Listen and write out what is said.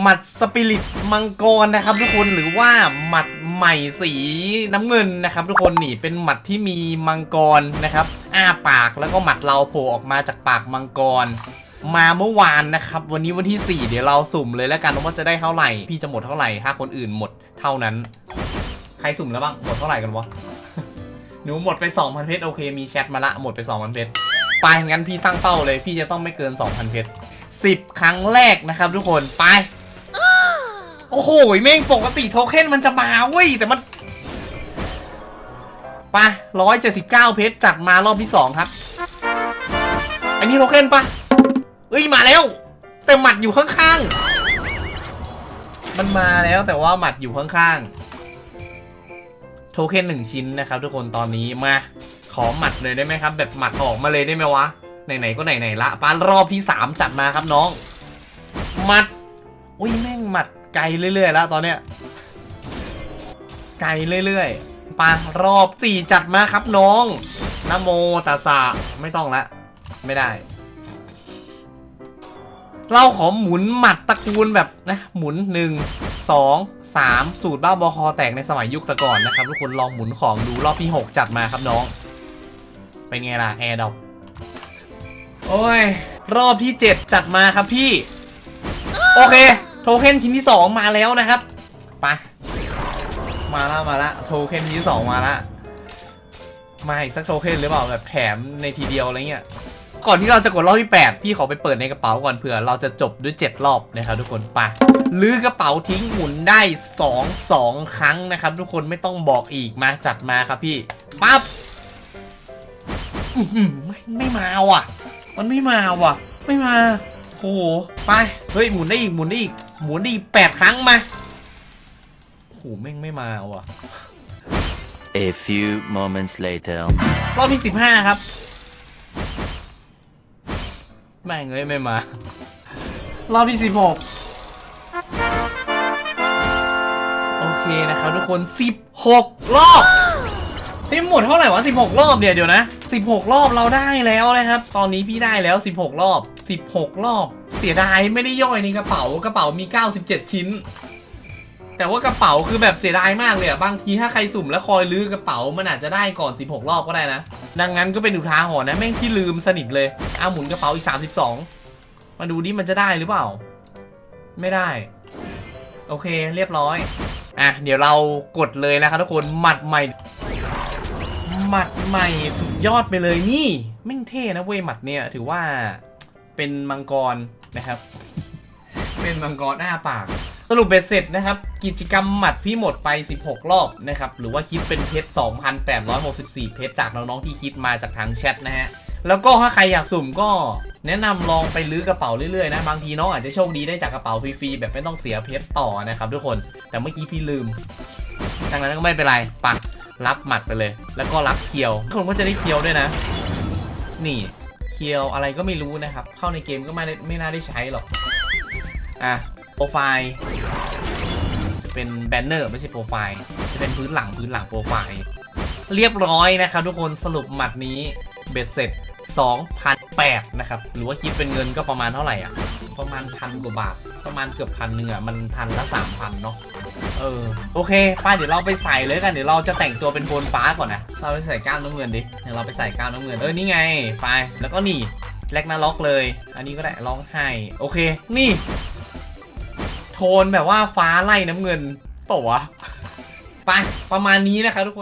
หมัดสปิริตมังกรนะครับ ทุกคนหรือว่าหมัดใหม่สีน้ำเงินนะครับ ทุกคนนี่เป็นหมัดที่มีมังกรนะครับ อ้าปากแล้วก็หมัดเราโผล่ออกมาจากปากมังกร มาเมื่อวานนะครับ วันนี้วันที่ 4 เดี๋ยวเราสุ่มเลยแล้วกันว่าจะได้เท่าไหร่ พี่จะหมดเท่าไหร่ถ้าคนอื่นหมดเท่านั้น ใครสุ่มแล้วบ้างหมดเท่าไหร่กันวะหนูหมดไป2,000เพชรโอเคมีแชทมาละหมดไป2,000เพชรไปงั้นพี่ตั้งเป้าเลย พี่จะต้องไม่เกิน2,000เพชร10 ครั้งแรกนะครับ ทุกคนไป โอ้โหแม่งปกติโทเค็นมันจะมาเว้ย แต่มันไป179เพชรจัดมารอบที่2ครับ อันนี้โทเค็นปะเอ้ยมาแล้ว แต่หมัดอยู่ข้างๆ มันมาแล้วแต่ว่าหมัดอยู่ข้างๆ โทเค็นหนึ่งชิ้นนะครับ ทุกคนตอนนี้มา ขอหมัดเลยได้ไหมครับ แบบหมัดออกมาเลยได้ไหมวะ ไหนๆก็ไหนๆละปารอบที่3จัดมาครับน้อง หมัด อุ้ยแม่งหมัด ไกลเรื่อยๆแล้วตอนเนี้ยไกลเรื่อยๆปารอบ4จัดมาครับน้องนโมตัสสะไม่ต้องละ ไม่ได้ เราขอหมุนหมัดตระกูลแบบนะ หมุน1 2 3สูตรบ้าบอคอแตกในสมัยยุคต่ก่อนนะครับ ทุกคนลองหมุนของดูรอบที่6จัดมาครับน้อง เป็นไงล่ะ แอร์ดอกโอ้ย รอบที่7จัดมาครับพี่ โอเค โทเค็นชิ้นที่ 2 มาแล้วนะครับไปมาละมาละโทเค็นชิ้นที่2มาละมาอีกสักโทเค็นหรือเปล่าแบบแถมในทีเดียวอะไรเงี้ยก่อนที่เราจะกดรอบที่ 8 พี่ขอไปเปิดในกระเป๋าก่อนเผื่อเราจะจบด้วย 7 รอบนะครับทุกคนไปลื้อกระเป๋าทิ้งหมุนได้ 2 2 ครั้งนะครับ ทุกคนไม่ต้องบอกอีกมาจัดมาครับพี่ปั๊บไม่ไม่มาว่ะ มันไม่มาว่ะ ไม่มาโอ้โหไป เฮ้ยหมุนได้อีกหมุนได้อีก หมุนได้อีกแปดครั้งมาโอ้โหแม่งไม่มาว่ะ A few moments later. รอบที่สิบห้าครับ แม่งเอ้ยไม่มา รอบที่สิบหกโอเคนะครับทุกคนสิบหกรอบที่หมดเท่าไหร่วะสิบหกรอบเนี่ยเดี๋ยวนะสิบหกรอบเราได้แล้วนะครับ ตอนนี้พี่ได้แล้วสิบหกรอบสิบหกรอบ เสียดายไม่ได้ย่อยในกระเป๋ากระเป๋ามีเก้าสิบเจ็ดชิ้น แต่ว่ากระเป๋าคือแบบเสียดายมากเลยอะบางทีถ้าใครสุ่มแล้วคอยลื้อกระเป๋ามันอาจจะได้ก่อน 16 รอบก็ได้นะ ดังนั้นก็เป็นอุทาหรณ์นะแม่งที่ลืมสนิทเลยเอาหมุนกระเป๋าอีก 32 มาดูดิมันจะได้หรือเปล่า ไม่ได้ โอเคเรียบร้อยอะเดี๋ยวเรากดเลยนะครับทุกคนหมัดใหม่หมัดใหม่สุดยอดไปเลยนี่แม่งเท่นะเว้ยหมัดเนี่ยถือว่าเป็นมังกร นะครับ เป็นมังกรอ้าปาก สรุปเบ็ดเสร็จนะครับ กิจกรรมหมัดพี่หมดไป 16 รอบนะครับ หรือว่าคิดเป็นเพชร 2,864 เพชรจากน้องๆที่คิดมาจากทางแชทนะฮะแล้วก็ถ้าใครอยากสุ่มก็แนะนำลองไปลื้อกระเป๋าเรื่อยๆนะบางทีน้องอาจจะโชคดีได้จากกระเป๋าฟรีๆแบบไม่ต้องเสียเพชรต่อนะครับทุกคนแต่เมื่อกี้พี่ลืมดังนั้นก็ไม่เป็นไรปักรับหมัดไปเลย แล้วก็รับเคียวทุกคนก็จะได้เคียวด้วยนะ นี่เคียวอะไรก็ไม่รู้นะครับ เข้าในเกมก็ไม่ได้ไม่น่าได้ใช้หรอก อะโปรไฟล์จะเป็นแบนเนอร์ไม่ใช่โปรไฟล์จะเป็นพื้นหลังพื้นหลังโปรไฟล์เรียบร้อยนะครับทุกคนสรุปหมัดนี้เบ็ดเสร็จ2,008นะครับ หรือว่าคิดเป็นเงินก็ประมาณเท่าไหร่อะ ประมาณพันกว่าบาท ประมาณเกือบพันหนึ่งอะมันพันละสามพันเนาะเออโอเคไป้าเดี๋ยวเราไปใส่เลยกันเดี๋ยวเราจะแต่งตัวเป็นโทนฟ้าก่อนนะเราไปใส่ก้านน้ำเงินดิเดี๋ยวเราไปใส่ก้านน้ำเงินเออนี่ไงไปแล้วก็นี่แลกนาล็อกเลย อันนี้ก็ได้ร้องไห้โอเค นี่ โทนแบบว่าฟ้าไล่น้ำเงินเปล่าวะไปประมาณนี้นะครับทุกคน